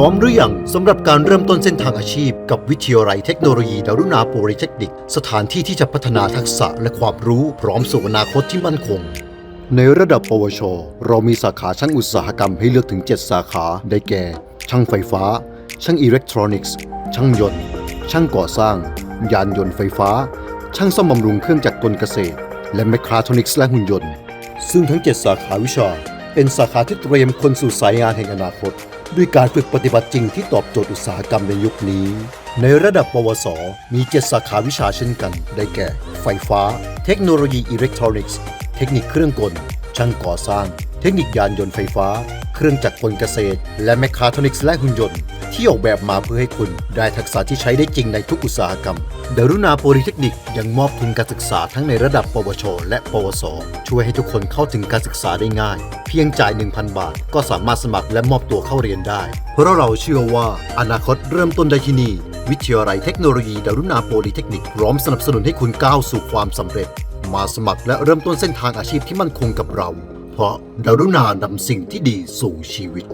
ร้อมหรือยังสำหรับการเริ่มต้นเส้นทางอาชีพ กับวิทยาลัยเทคโนโลยีดารุณาโปริเทคนิค สถานที่ที่จะพัฒนาทักษะและความรู้พร้อมสู่อนาคตที่มั่นคง ในระดับปวช เรามีสาขาช่างอุตสาหกรรมให้เลือกถึง 7 สาขาได้แก่ ช่างไฟฟ้า ช่างอิเล็กทรอนิกส์ ช่างยนต์ ช่างก่อสร้าง ยานยนต์ไฟฟ้า ช่างซ่อมบำรุงเครื่องจักรกลเกษตร และแมคคาทรอนิกส์และหุ่นยนต์ ซึ่งทั้ง 7 สาขาวิชา เป็นสาขาที่เตรียมคนสู่สายงานแห่งอนาคต ด้วยการฝึกปฏิบัติจริงที่ตอบโจทย์อุตสาหกรรมในยุคนี้ ในระดับปวส มี 7 สาขาวิชาเช่นกัน ได้แก่ ไฟฟ้า เทคโนโลยีอิเล็กทรอนิกส์ เทคนิคเครื่องกล ช่างก่อสร้าง เทคนิคยานยนต์ไฟฟ้า เครื่องจักรกลเกษตร และแมคคาทรอนิกส์และหุ่นยนต์ ที่ออกแบบมาเพื่อให้คุณได้ทักษะที่ใช้ได้จริงในทุกอุตสาหกรรม ดารุณาโพลิเทคนิคยังมอบทุนการศึกษาทั้งในระดับ ปวช และ ปวส ช่วยให้ทุกคนเข้าถึงการศึกษาได้ง่าย เพียงจ่าย 1,000 บาท ก็สามารถสมัครและมอบตัวเข้าเรียนได้ เพราะเราเชื่อว่าอนาคตเริ่มต้นได้ที่นี่ วิทยาลัยเทคโนโลยีดารุณาโพลิเทคนิคพร้อมสนับสนุนให้คุณก้าวสู่ความสำเร็จ มาสมัครและเริ่มต้นเส้นทางอาชีพที่มั่นคงกับเรา เพราะดารุณานำสิ่งที่ดีสู่ชีวิต